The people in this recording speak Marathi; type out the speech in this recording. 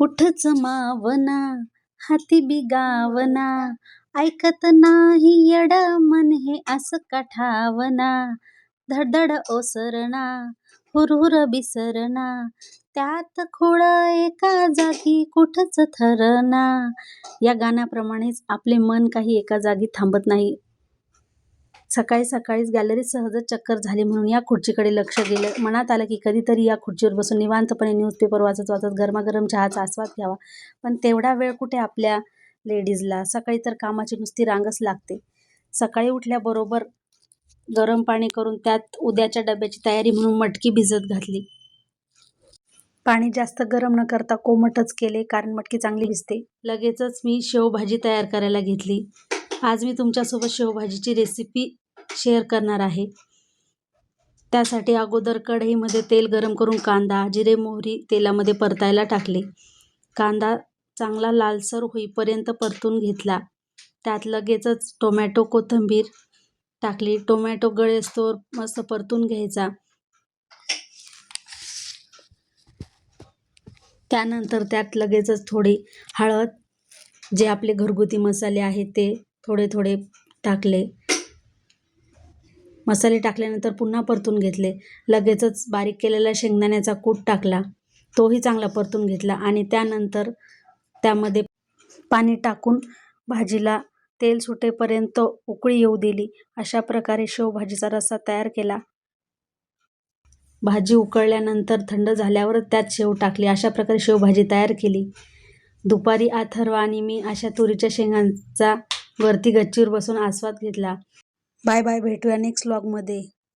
कुठच मावना हाती बिगावना ऐकत नाही यड मन हे असं काठावना धडधड ओसरणा हुरहुर बिसरणा त्यात खुळ एका जागी कुठच थरना. या गाण्याप्रमाणेच आपले मन काही एका जागी थांबत नाही. सकाळी सकाळीच गॅलरीत सहजच चक्कर झाली म्हणून या खुर्चीकडे लक्ष गेलं. मनात आलं की कधीतरी या खुर्चीवर बसून निवांतपणे न्यूजपेपर वाचत वाचत गरमागरम चहाचा आस्वाद घ्यावा. पण तेवढा वेळ कुठे आपल्या लेडीजला सकाळी तर कामाची नुसती रांगच लागते. सकाळी उठल्याबरोबर गरम पाणी करून त्यात उद्याच्या डब्याची तयारी म्हणून मटकी भिजत घातली. पाणी जास्त गरम न करता कोमटच केले कारण मटकी चांगली भिजते. लगेचच मी शेवभाजी तयार करायला घेतली. आज मी तुमच्यासोबत शेवभाजीची रेसिपी शेअर करणार आहे. त्यासाठी अगोदर कढईमध्ये तेल गरम करून कांदा जिरे मोहरी तेलामध्ये परतायला टाकले. कांदा चांगला लालसर होईपर्यंत परतून घेतला. त्यात लगेचच टोमॅटो कोथिंबीर टाकली. टोमॅटो गळेस्तोवर मस्त परतून घ्यायचा. त्यानंतर त्यात लगेचच थोडी हळद जे आपले घरगुती मसाले आहेत ते थोडे थोडे टाकले. मसाले टाकल्यानंतर पुन्हा परतून घेतले. लगेचच बारीक केलेला शेंगदाण्याचा कूट टाकला. तोही चांगला परतून घेतला आणि त्यानंतर त्यामध्ये पाणी टाकून भाजीला तेल सुटेपर्यंत उकळी येऊ दिली. अशा प्रकारे शेवभाजीचा रस्सा तयार केला. भाजी उकळल्यानंतर थंड झाल्यावर त्यात शेव टाकली. अशा प्रकारे शेवभाजी तयार केली. दुपारी अथर्व आणि मी अशा तुरीच्या शेंगांचा वरती गच्चीवर बसून आस्वाद घेतला. बाय बाय भेटूया नेक्स्ट व्लॉगमध्ये